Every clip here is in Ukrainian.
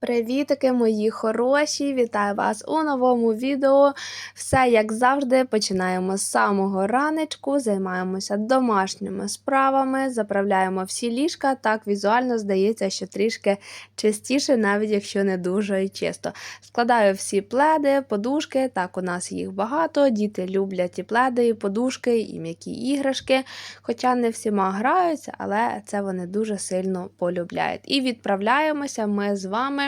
Привітики, мої хороші! Вітаю вас у новому відео. Все як завжди, починаємо з самого ранечку, займаємося домашніми справами, заправляємо всі ліжка. Так візуально здається, що трішки чистіше, навіть якщо не дуже і чисто. Складаю всі пледи, подушки. Так, у нас їх багато. Діти люблять і пледи, і подушки, і м'які іграшки. Хоча не всіма граються, але це вони дуже сильно полюбляють. І відправляємося ми з вами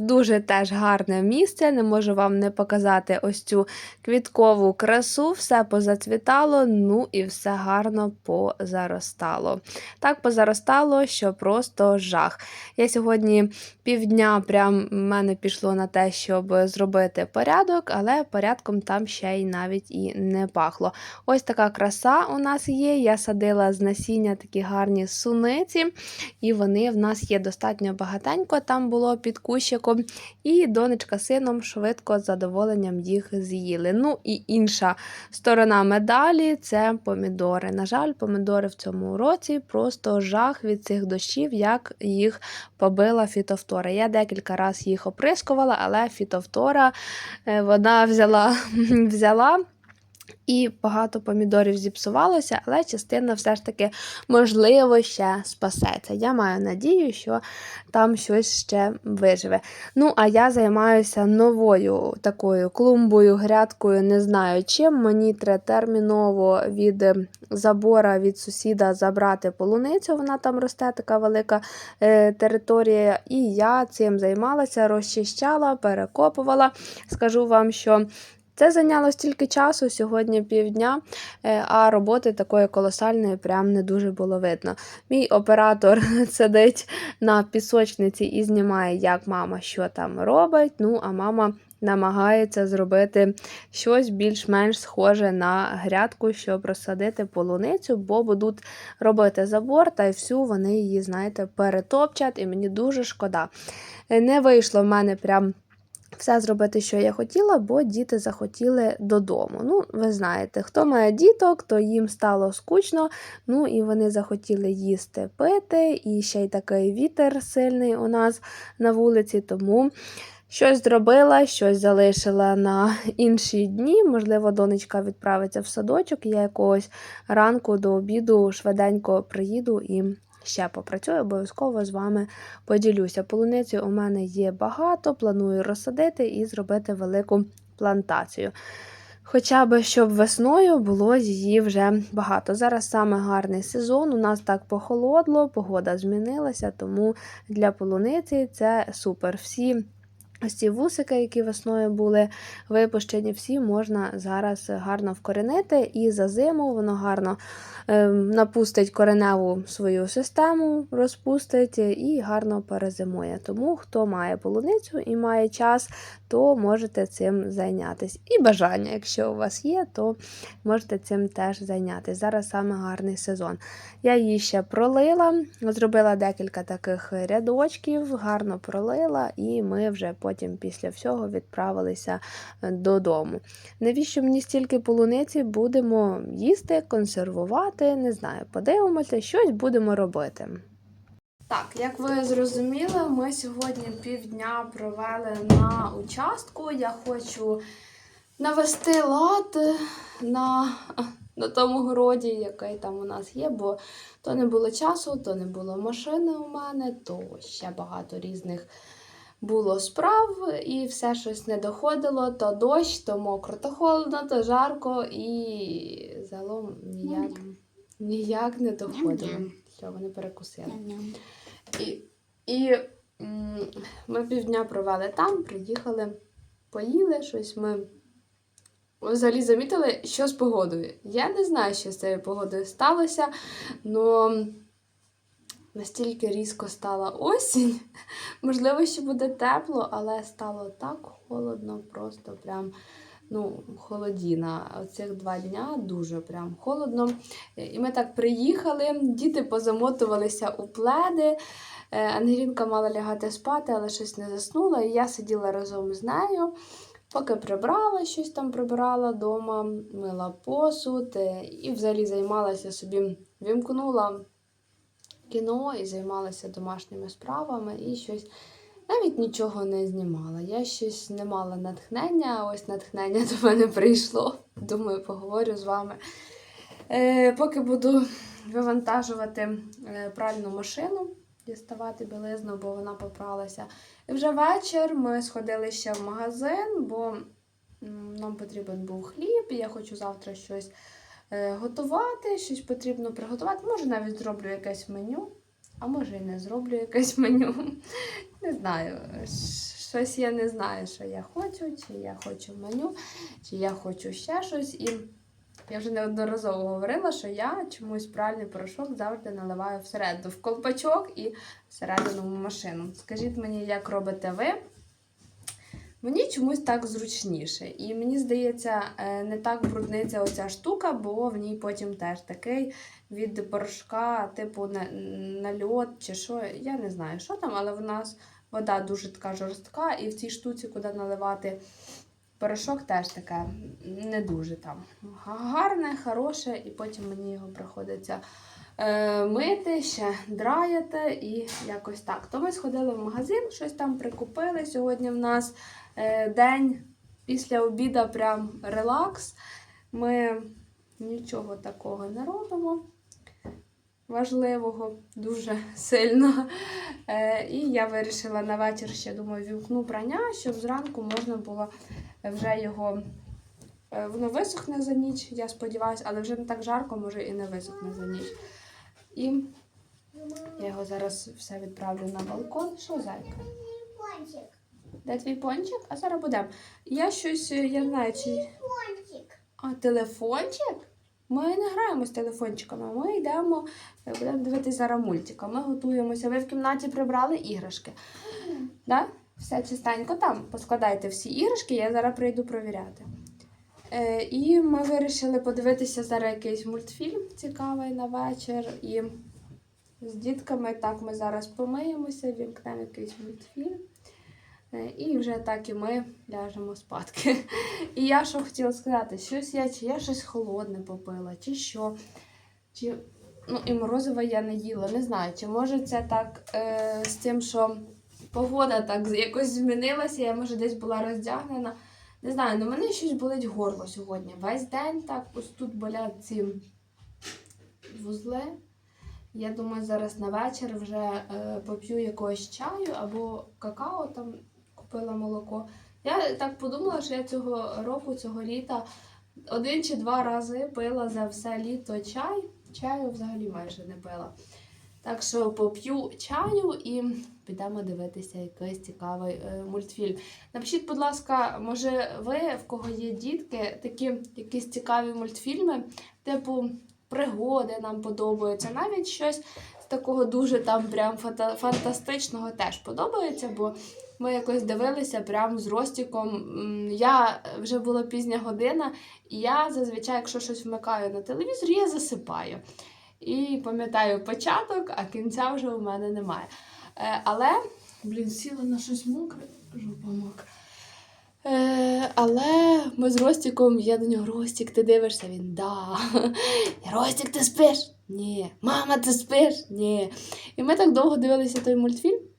дуже теж гарне місце. Не можу вам не показати ось цю квіткову красу, все позацвітало, ну і все гарно позаростало. Так позаростало, що просто жах. Я сьогодні півдня прям в мене пішло на те, щоб зробити порядок, але порядком там ще й навіть і не пахло. Ось така краса у нас є. Я садила з насіння такі гарні суниці, і вони в нас є достатньо багатенько. Там було під кущиком, і донечка сином швидко з задоволенням їх з'їли. Ну і інша сторона медалі це помідори. На жаль, помідори в цьому році просто жах від цих дощів, як їх побила фітофтора. Я декілька разів їх оприскувала, але фітофтора е, вона взяла, взяла. І багато помідорів зіпсувалося, але частина все ж таки, можливо, ще спасеться. Я маю надію, що там щось ще виживе. Ну, а я займаюся новою такою клумбою, грядкою, не знаю чим. Мені треба терміново від забора від сусіда забрати полуницю. Вона там росте, така велика е, територія. І я цим займалася, розчищала, перекопувала. Скажу вам, що. Це зайняло стільки часу, сьогодні півдня, е, а роботи такої колосальної прям не дуже було видно. Мій оператор сидить на пісочниці і знімає, як мама що там робить. Ну, а мама намагається зробити щось більш-менш схоже на грядку, щоб розсадити полуницю, бо будуть робити забор, та й всю вони її, знаєте, перетопчать, і мені дуже шкода. Е, не вийшло в мене прям все зробити, що я хотіла, бо діти захотіли додому. Ну, ви знаєте, хто має діток, то їм стало скучно, ну і вони захотіли їсти, пити, і ще й такий вітер сильний у нас на вулиці, тому. Щось зробила, щось залишила на інші дні. Можливо, донечка відправиться в садочок, я якогось ранку до обіду швиденько приїду і ще попрацюю, обов'язково з вами поділюся. Полуниці у мене є багато, планую розсадити і зробити велику плантацію. Хоча б щоб весною було її вже багато. Зараз саме гарний сезон, у нас так похолодло, погода змінилася, тому для полуниці це супер. Всі Ось ці вусики, які весною були випущені, всі можна зараз гарно вкоренити, і за зиму воно гарно е, напустить кореневу свою систему, розпустить і гарно перезимує. Тому, хто має полуницю і має час, то можете цим зайнятися. І бажання, якщо у вас є, то можете цим теж зайнятися. Зараз саме гарний сезон. Я її ще пролила, зробила декілька таких рядочків, гарно пролила, і ми вже потім після всього відправилися е, додому. Навіщо мені стільки полуниці будемо їсти, консервувати? Не знаю, подивимося, щось будемо робити. Так, як ви зрозуміли, ми сьогодні півдня провели на участку. Я хочу навести лад на на тому городі, який там у нас є, бо то не було часу, то не було машини у мене, то ще багато різних було справ, і все щось не доходило, то дощ, то мокро, то холодно, то жарко, і загалом ніяк, ніяк не доходило. Що вони перекусили. І і ми півдня провели там, приїхали, поїли щось. Ми взагалі замітили, що з погодою. Я не знаю, що з цією погодою сталося, але настільки різко стала осінь. Можливо, ще буде тепло, але стало так холодно, просто прям. Ну, холодіна. Оцих два дня дуже прям холодно. І ми так приїхали, діти позамотувалися у пледи. Е, Ангелінка мала лягати спати, але щось не заснула. І я сиділа разом з нею, поки прибрала щось там прибирала вдома, мила посуд е, і взагалі займалася собі, вімкнула кіно і займалася домашніми справами і щось Навіть нічого не знімала. Я щось не мала натхнення, а ось натхнення до мене прийшло. Думаю, поговорю з вами. Е, поки буду вивантажувати е, пральну машину, діставати білизну, бо вона попралася. І вже вечір ми сходили ще в магазин, бо нам потрібен був хліб, і я хочу завтра щось готувати, щось потрібно приготувати. Може, навіть зроблю якесь меню, а може і не зроблю якесь меню. Не знаю. Щось я не знаю, що я хочу, чи я хочу меню, чи я хочу ще щось. І я вже неодноразово говорила, що я чомусь пральний порошок завжди наливаю всередину, в колпачок і всередину в машину. Скажіть мені, як робите ви? Мені чомусь так зручніше. І мені здається, е, не так брудниться оця штука, бо в ній потім теж такий від порошка, типу на- нальот чи що. Я не знаю, що там, але в нас вода дуже така жорстка, і в цій штуці, куди наливати порошок, теж таке не дуже там гарне, хороше, і потім мені його приходиться е, мити, ще драяти і якось так. То ми сходили в магазин, щось там прикупили. Сьогодні в нас день після обіду, прям релакс. Ми нічого такого не робимо. Важливого дуже сильно. Е, і я вирішила на вечір ще думаю, вімкну прання, щоб зранку можна було вже його. е, Воно висохне за ніч, я сподіваюся, але вже не так жарко, може і не висохне за ніч. І я його зараз все відправлю на балкон. Що зайка? Де твій пончик? А зараз будемо. Я щось, е, я знаю, чи. Пончик. А, телефончик? Ми не граємо з телефончиками. Ми йдемо, е, будемо дивитися зараз мультика. Ми готуємося. Ви в кімнаті прибрали іграшки. Да? Все чистенько там. Поскладайте всі іграшки, я зараз прийду провіряти. Е, і ми вирішили подивитися зараз якийсь мультфільм цікавий на вечір. І з дітками так ми зараз помиємося, вімкнемо якийсь мультфільм. Е, І вже так і ми ляжемо спадки. І я що хотіла сказати, щось я, чи я щось холодне попила, чи що. Чи... Ну, і морозива я не їла, не знаю, чи може це так е, з тим, що погода так якось змінилася, я може десь була роздягнена. Не знаю, але мене щось болить горло сьогодні. Весь день так ось тут болять ці вузли. Я думаю, зараз на вечір вже е, поп'ю якогось чаю або какао, там купила молоко. Я так подумала, що я цього року, цього літа один чи два рази пила за все літо чай. Чаю взагалі майже не пила. Так що поп'ю чаю і підемо дивитися якийсь цікавий е, мультфільм. Напишіть, будь ласка, може ви, в кого є дітки, такі якісь цікаві мультфільми, типу пригоди нам подобаються, навіть щось з такого дуже там прям фата- фантастичного теж подобається, бо ми якось дивилися прям з Ростіком. Я вже була пізня година, і я зазвичай, якщо щось вмикаю на телевізор, я засипаю. І пам'ятаю початок, а кінця вже у мене немає. Е, але, блін, сіла на щось мокре, жопа мокра. Е, але ми з Ростіком, я до нього, Ростік, ти дивишся? Він да. Ростік, ти спиш? Ні. Мама, ти спиш? Ні. І ми так довго дивилися той мультфільм.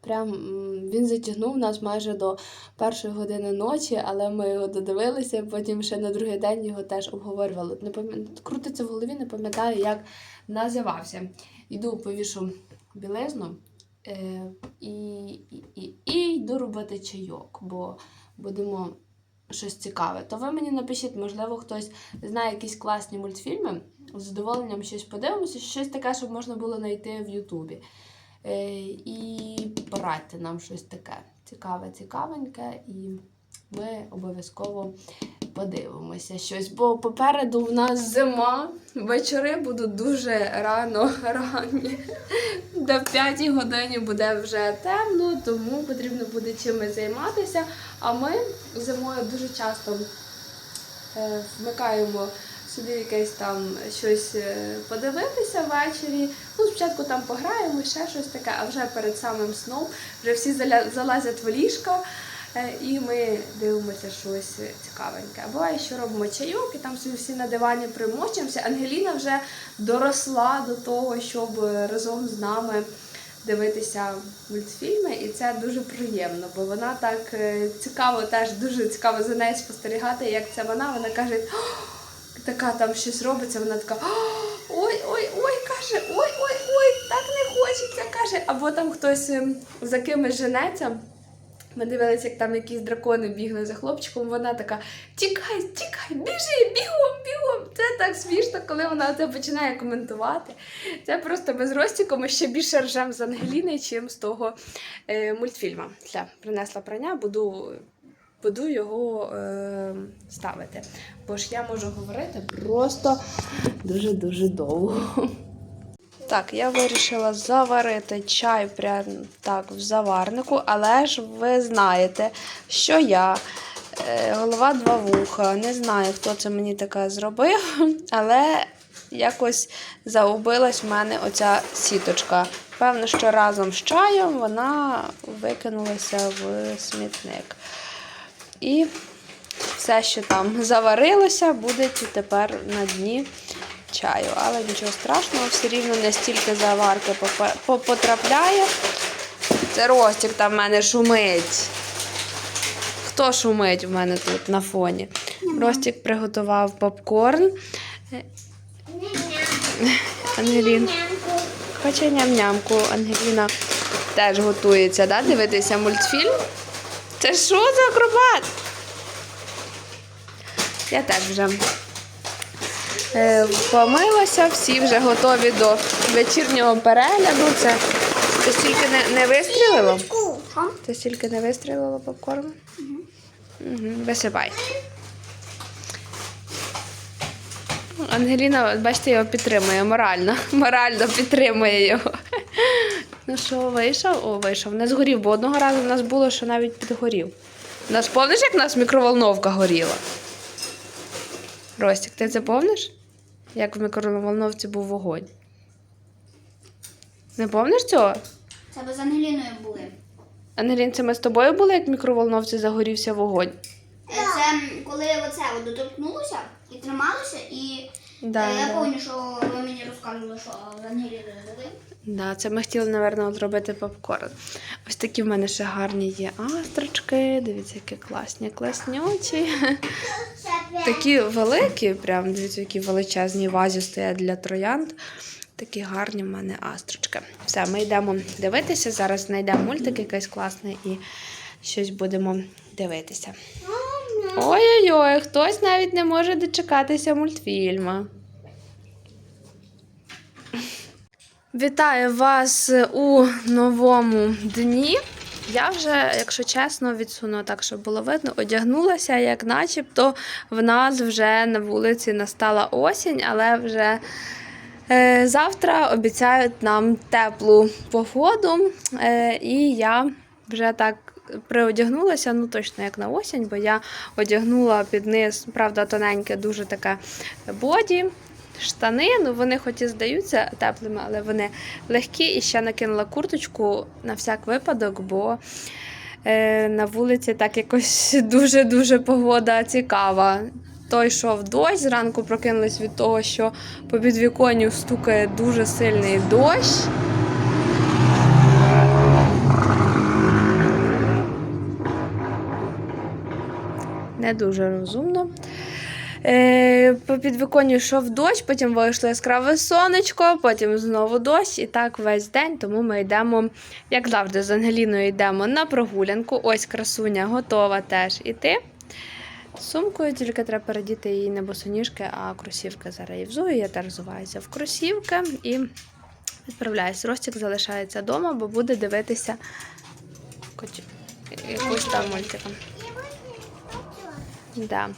Прям він затягнув нас майже до першої години ночі, але ми його додивилися, потім ще на другий день його теж обговорювали. Не пам'ят... Крутиться в голові, не пам'ятаю, як називався. Йду повішу білизну е, і, і, і, і йду робити чайок, бо будемо щось цікаве. То ви мені напишіть, можливо, хтось знає якісь класні мультфільми. З задоволенням щось подивимося, щось таке, щоб можна було знайти в Ютубі. Е, і порадьте нам щось таке цікаве, цікавеньке, і ми обов'язково подивимося щось. Бо попереду в нас зима, вечори будуть дуже рано ранні. До 5 годині буде вже темно, тому потрібно буде чимось займатися. А ми зимою дуже часто е, вмикаємо собі якесь там щось е, подивитися ввечері. Ну, спочатку там пограємо, ще щось таке, а вже перед самим сном вже всі залазять в ліжка. е, І ми дивимося щось цікавеньке. Буває, що робимо чайок, і там собі всі на дивані примочимося. Ангеліна вже доросла до того, щоб разом з нами дивитися мультфільми, і це дуже приємно, бо вона так е, цікаво, теж дуже цікаво за нею спостерігати, як це вона. Вона каже, «О, така там щось робиться, вона така. Ой, ой, ой, каже, ой, ой, ой, так не хочеться, каже. Або там хтось ем, за кимось женеться. Ми дивилися, як там якісь дракони бігли за хлопчиком. Вона така: тікай, тікай, біжи, бігом, бігом. Це так смішно, коли вона це починає коментувати. Це просто ми з Ростіком ще більше ржем з Ангеліни, чим з того е, мультфільму. Все, принесла прання, буду, буду його е, ставити. Бо ж я можу говорити просто дуже-дуже довго. Так, я вирішила заварити чай прямо так в заварнику, але ж ви знаєте, що я е, голова два вуха. Не знаю, хто це мені таке зробив, але якось загубилась в мене оця сіточка. Певно, що разом з чаєм вона викинулася в смітник. І все, що там заварилося, буде тепер на дні чаю. Але нічого страшного, все рівно не стільки заварки потрапляє. Це Ростик там в мене шумить. Хто шумить в мене тут на фоні? Ростик приготував попкорн. Ангелін. Хоче ням-нямку. Ангеліна теж готується, да? дивитися мультфільм. Це що за акробат? Я теж вже е, помилася, всі вже готові до вечірнього перегляду. Це, це стільки не, не вистрілило? Це стільки не вистрілило попкорн? Угу. Висипай. Ангеліна, бачите, його підтримує морально. Морально підтримує його. Ну що, вийшов? О, вийшов. Не згорів, бо одного разу в нас було, що навіть підгорів. У нас помниш, як в нас мікроволновка горіла? Ростик, ти це помниш? Як в мікроволновці був вогонь? Не помниш цього? Це ви з Ангеліною були. Ангелін, це ми з тобою були, як в мікроволновці загорівся вогонь? Е, Це коли оце от доторкнулося і трималося, і Да, е, я да. пам'ятаю, що ви мені розказували, що з Ангеліною були. Да, це ми хотіли, напевно, зробити попкорн. Ось такі в мене ще гарні є астрочки. Дивіться, які класні, класнючі. Такі великі, прям дивіться, які величезні вазі стоять для троянд. Такі гарні в мене астрочки. Все, ми йдемо дивитися. Зараз знайдемо мультик якийсь класний і щось будемо дивитися. Ой-ой-ой, хтось навіть не може дочекатися мультфільму. Вітаю вас у новому дні. Я вже, якщо чесно, відсуну так, щоб було видно, одягнулася, як начебто в нас вже на вулиці настала осінь, але вже е, завтра обіцяють нам теплу погоду. Е, і я вже так приодягнулася, ну точно як на осінь, бо я одягнула під низ, правда, тоненьке, дуже таке боді. Штани, ну вони хоч і здаються теплими, але вони легкі. І ще накинула курточку на всяк випадок, бо е, на вулиці так якось дуже-дуже погода цікава. Той йшов дощ, зранку прокинулись від того, що по підвіконню стукає дуже сильний дощ. Не дуже розумно. Е, по підвіконню йшов дощ, потім вийшло яскраве сонечко, потім знову дощ, і так весь день. Тому ми йдемо, як завжди, з Ангеліною йдемо на прогулянку. Ось красуня готова теж іти. Сумкою тільки треба передіти її не босоніжки, а кросівки зараз її взую. Я теж взуваюся в кросівки і відправляюсь. Ростик залишається вдома, бо буде дивитися якусь там мультиком. Да.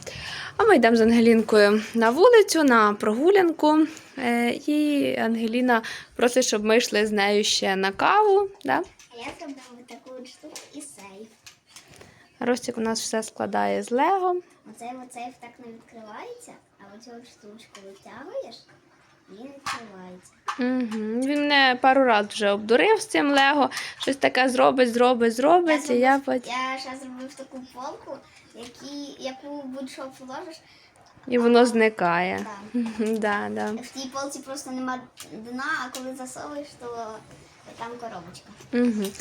А ми йдемо з Ангелінкою на вулицю, на прогулянку. Е, І Ангеліна просить, щоб ми йшли з нею ще на каву. Да? А я зробила таку штуку і сейф. Ростик у нас все складає з Лего. Оцей сейф так не відкривається, а оцю штучку витягуєш, він відкривається. Угу. Він мене пару разів вже обдурив з цим Лего. Щось таке зробить, зробить, зробить. І я потім... я ще зробив таку полку, які, яку будь-що положиш. І воно зникає. Да. Да, да. В тій полці просто нема дна, а коли засовуєш, то там коробочка. Угу.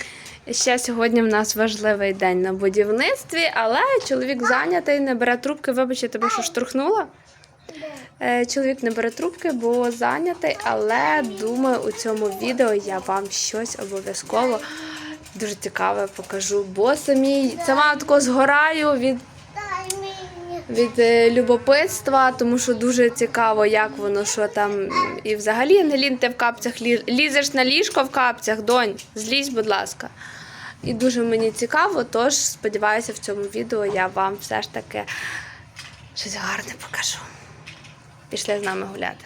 Ще сьогодні в нас важливий день на будівництві, але чоловік зайнятий, не бере трубки. Вибач, я тебе що штурхнула? Е, Чоловік не бере трубки, бо зайнятий, але думаю, у цьому відео я вам щось обов'язково дуже цікаве покажу. Бо самі сама тако згораю від від е, любопитства, тому що дуже цікаво, як воно, що там. І взагалі не лінь ти в капцях лі- лізеш на ліжко в капцях, донь, злізь, будь ласка. І дуже мені цікаво, тож сподіваюся, в цьому відео я вам все ж таки щось гарне покажу. Пішли з нами гуляти.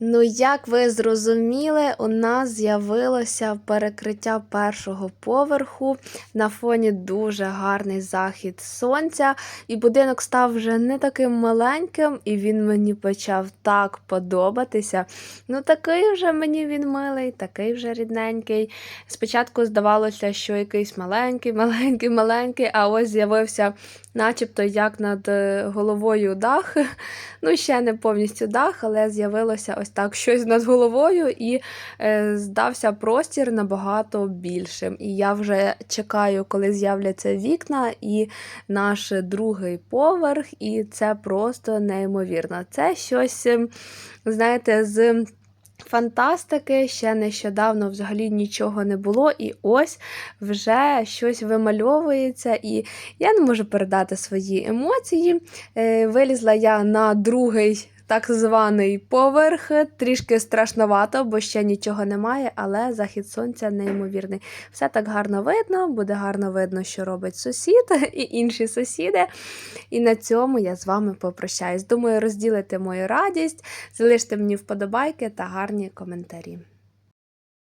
Ну, як ви зрозуміли, у нас з'явилося перекриття першого поверху. На фоні дуже гарний захід сонця, і будинок став вже не таким маленьким, і він мені почав так подобатися. Ну, такий вже мені він милий, такий вже рідненький. Спочатку здавалося, що якийсь маленький, маленький, маленький, а ось з'явився, начебто, як над е, головою дах. Ну, ще не повністю дах, але з'явилося ось так щось над головою, і е, здався простір набагато більшим. І я вже чекаю, коли з'являться вікна і наш другий поверх, і це просто неймовірно. Це щось, ем, знаєте, з. Фантастики ще нещодавно взагалі нічого не було, і ось вже щось вимальовується, і я не можу передати свої емоції. Е, Вилізла я на другий так званий поверх. Трішки страшновато, бо ще нічого немає, але захід сонця неймовірний. Все так гарно видно, буде гарно видно, що робить сусід і інші сусіди. І на цьому я з вами попрощаюсь. Думаю, розділите мою радість, залиште мені вподобайки та гарні коментарі.